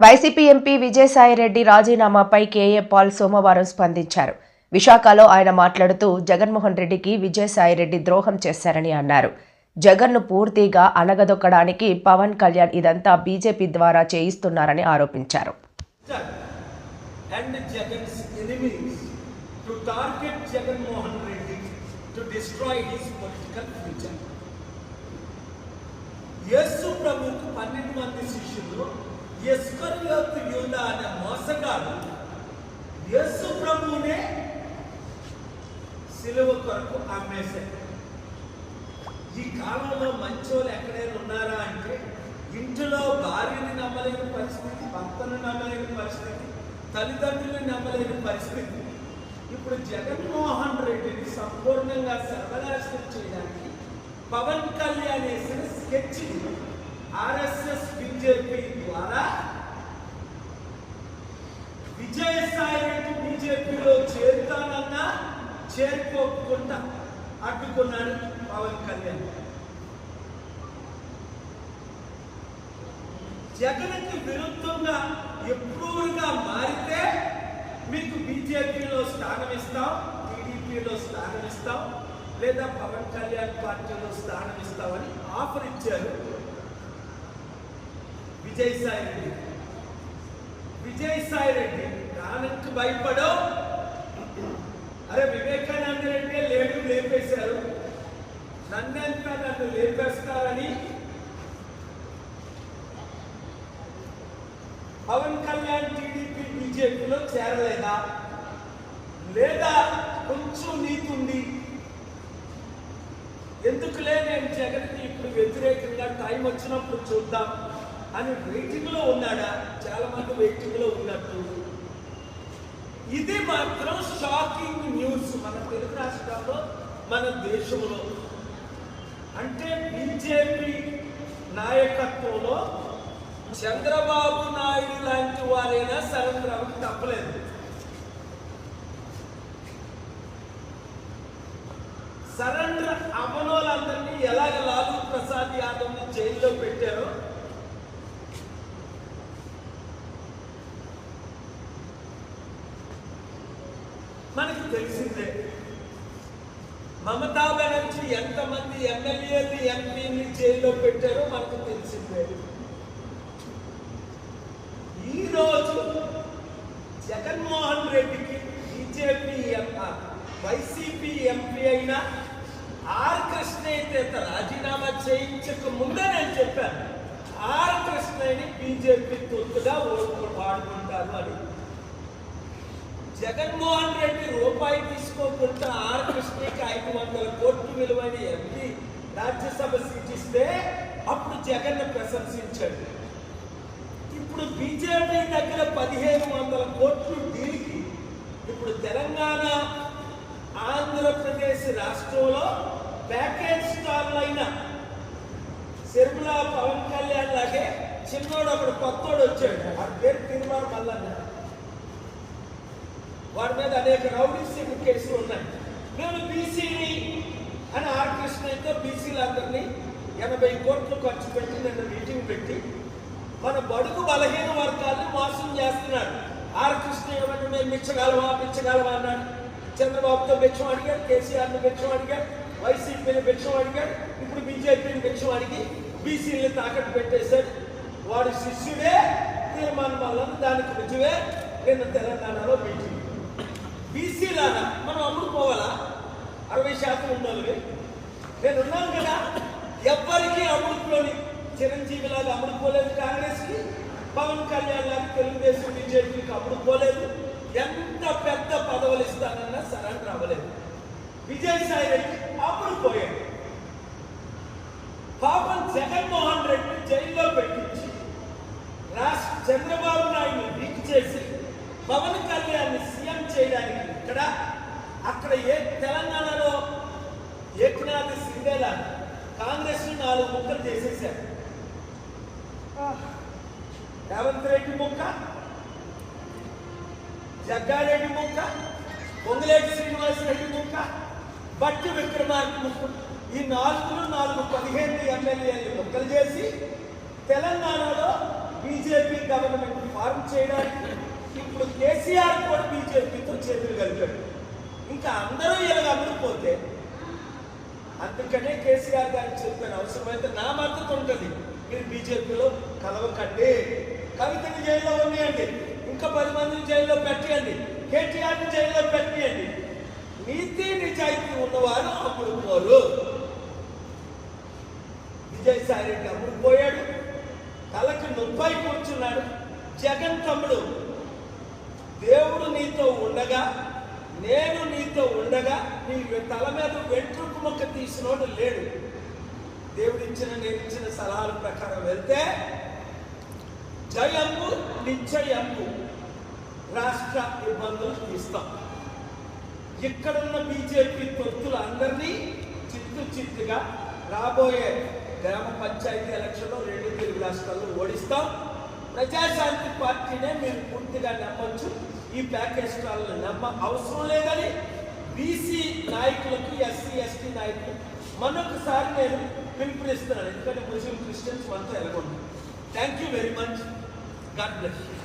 YCP MP Vijayasai Reddy రాజీనామాపై K A Paul సోమవారం స్పందించారు. విశాఖలో ఆయన మాట్లాడుతూ జగన్మోహన్ రెడ్డికి విజయసాయిరెడ్డి ద్రోహం చేశారని అన్నారు. జగన్ను పూర్తిగా అణగదొక్కడానికి పవన్ కళ్యాణ్ ఇదంతా బీజేపీ ద్వారా చేయిస్తున్నారని ఆరోపించారు. యేసు ప్రభుకు పన్నెండు మంది శిష్యులు ఎస్కరియోతు యూదా అనే మోసగాడు యేసు ప్రభువునే సిలువ కొరకు అమ్మేశాడు. ఈ కాలంలో మంచోళ్ళు ఎక్కడైనా ఉన్నారా అంటే ఇంటిలో భార్యని నమ్మలేని పరిస్థితి భర్తను నమ్మలేని పరిస్థితి తల్లిదండ్రులను నమ్మలేని పరిస్థితి. ఇప్పుడు జగన్మోహన్ రెడ్డిని సంపూర్ణంగా సర్వనాశనం చేయడానికి పవన్ కళ్యాణ్ వేసిన స్కెచ్ ఆర్ఎస్ఎస్ బీజేపీ ద్వారా విజయసాయి రెడ్డి బీజేపీలో చేరుతానన్నా చేరుకోకుండా అడ్డుకున్నాడు పవన్ కళ్యాణ్. జగన్కి విరుద్ధంగా ఎప్పుడుగా మారితే మీకు బీజేపీలో స్థానం ఇస్తాం టీడీపీలో స్థానం ఇస్తాం లేదా పవన్ కళ్యాణ్ పార్టీలో స్థానం ఇస్తామని ఆఫర్ ఇచ్చారు విజయసాయి రెడ్డి. విజయసాయి రెడ్డి ప్రాణంకి భయపడవు. అరే వివేకానంద రెడ్డి లేడు. లేపేశారు. నన్నెంత నన్ను లేపేస్తారని పవన్ కళ్యాణ్ టీడీపీ బీజేపీలో చేరలేదా? లేదా కొంచెం నీతుంది ఎందుకులే నేను జగన్కి ఇప్పుడు వ్యతిరేకంగా టైం వచ్చినప్పుడు చూద్దాం అని వెయిటింగ్లో ఉన్నాడా? చాలా మంది వెయిటింగ్లో ఉన్నట్టు. ఇది మాత్రం షాకింగ్ న్యూస్. మన తెలుగు రాష్ట్రాల్లో మన దేశంలో అంటే బీజేపీ నాయకత్వంలో చంద్రబాబు నాయుడు లాంటి వారైనా సరెండర్ తప్పలేదు. సరెండర్ అవ్వనోళ్ళందరినీ ఎలాగ లాలూ ప్రసాద్ యాదవ్ని జైల్లో పెట్టారో మనకి తెలిసిందే. మమతా బెనర్జీ ఎంతమంది ఎమ్మెల్యేలు ఎంపీని జైల్లో పెట్టారో మనకు తెలిసిందే. ఈరోజు జగన్మోహన్ రెడ్డికి బీజేపీ వైసీపీ ఎంపీ అయిన ఆర్ కృష్ణయ్య రాజీనామా చేయించక ముందే నేను చెప్పాను. ఆర్ కృష్ణయ్యని బీజేపీ తొత్తుగా ఓట్లు వాడుకుంటారు అని. జగన్మోహన్ రెడ్డి రూపాయి తీసుకోకుండా ఆర్ కృష్ణ ఐదు వందల కోట్లు విలువైన ఎంపీ రాజ్యసభ సీట్ ఇస్తే అప్పుడు జగన్ ప్రశంసించాడు. ఇప్పుడు బీజేపీ దగ్గర పదిహేను వందల కోట్లు డీల్కి ఇప్పుడు తెలంగాణ ఆంధ్రప్రదేశ్ రాష్ట్రంలో ప్యాకేజ్ స్టార్లు అయిన శర్మిల పవన్ కళ్యాణ్ లాగే చిన్నోడు ఒకడు కొత్తోడు వచ్చాడు. ఆ పేరు తిరుమల మల్లన్న. వాడి మీద అనేక రౌడీ కేసులు ఉన్నాయి. బీసీని అని ఆర్కృష్ణతో కృష్ణయ్యతో బీసీలందరినీ ఎనభై కోట్లు ఖర్చు పెట్టి నిన్న మీటింగ్ పెట్టి మన బడుగు బలహీన వర్గాల్ని మోసం చేస్తున్నాడు ఆర్కృష్ణ ఏమన్నా మేము మిచ్చగలమా మిచ్చగలమా అన్నాడు. చంద్రబాబుతో మెచ్చం అడిగాడు కేసీఆర్ని మెచ్చం అడిగాడు వైసీపీని మెచ్చం అడిగాడు ఇప్పుడు బీజేపీని మెచ్చం అడిగి బీసీని తాకట్టు పెట్టేశాడు. వాడు శిష్యుడే తీర్మానం వల్ల దానికి రుజువే నిన్న తెలంగాణలో మీటింగ్. బీసీలాగా మనం అమ్ముడుకోవాలా అరవై శాతం ఉండాలి. నేను ఉన్నాను కదా. ఎవ్వరికీ అమ్ముడుకోని చిరంజీవి లాగా అమ్ముడుకోలేదు కాంగ్రెస్ పవన్ కళ్యాణ్ లాగా తెలుగుదేశం బీజేపీకి అమృతపోలేదు ఎంత పెద్ద పదవులు ఇస్తానన్నా సరెండర్ అవ్వలేదు. విజయసాయి రెడ్డి అమృతపోయాడు పాపం జగన్మోహన్ రెడ్డి జైల్లో పెట్టించి రాష్ట్ర చంద్రబాబు నాయుడు లీక్ చేసి పవన్ కళ్యాణ్ సీఎం చేయడానికి ఇక్కడ అక్కడ ఏ తెలంగాణలో ఏకనాథ్ సింగేలా కాంగ్రెస్ నాలుగు ముక్కలు చేసేసారు రేవంత్ రెడ్డి ముక్క జగ్గారెడ్డి ముక్క పొంగులేటి శ్రీనివాస్ రెడ్డి ముక్క బట్టి విక్రమార్క ముక్క. ఈ నాలుగులో నాలుగు పదిహేను ఎమ్మెల్యేలు ముక్కలు చేసి తెలంగాణలో బీజేపీ గవర్నమెంట్ చేయడానికి ఇప్పుడు కేసీఆర్ కూడా బీజేపీతో చేతులు కలిపాడు. ఇంకా అందరూ ఇలా అమ్ముకుపోతే అందుకనే కేసీఆర్ గారికి చెప్పాను అవసరమైతే నా మద్దతు ఉంటుంది. మీరు బీజేపీలో కలవకండి. కవితని జైల్లో ఉన్నాయండి ఇంకా పది మందిని జైల్లో పెట్టండి కేటీఆర్ని జైల్లో పెట్టండి నీతి నిజాయితీ ఉన్నవారు అమ్ముడుకోరు పోరు విజయసాయి రెడ్డి అమ్ముడుపోయాడు. తలకు నొప్పై కూర్చున్నాడు. జగన్ తమ్ముడు దేవుడు నీతో ఉండగా నేను నీతో ఉండగా నీ తల మీద వెంట్రుకు మొక్క తీసినోడు లేడు. దేవుడిచ్చిన నేనిచ్చిన సలహాల ప్రకారం వెళ్తే జయంపు నిశ్చయంపు రాష్ట్ర ఇబ్బందులు తీస్తాం. ఇక్కడున్న బీజేపీ తొత్తులు అందరినీ చిత్తు చిత్తుగా రాబోయే గ్రామ పంచాయతీ ఎలక్షన్లో రెండు తెలుగు రాష్ట్రాల్లో ఓడిస్తాం. ప్రజాశాంతి పార్టీనే మీరు పూర్తిగా నమ్మొచ్చు. ఈ ప్యాకేజ్ స్టాల్ని నమ్మ అవసరం లేదని బీసీ నాయకులకి ఎస్సీ ఎస్టీ నాయకులు మరొకసారి నేను పిలుపునిస్తున్నాను. ఎందుకంటే ముస్లిం క్రిస్టియన్స్ మనతో ఎలాగొంటారు thank you very much God bless you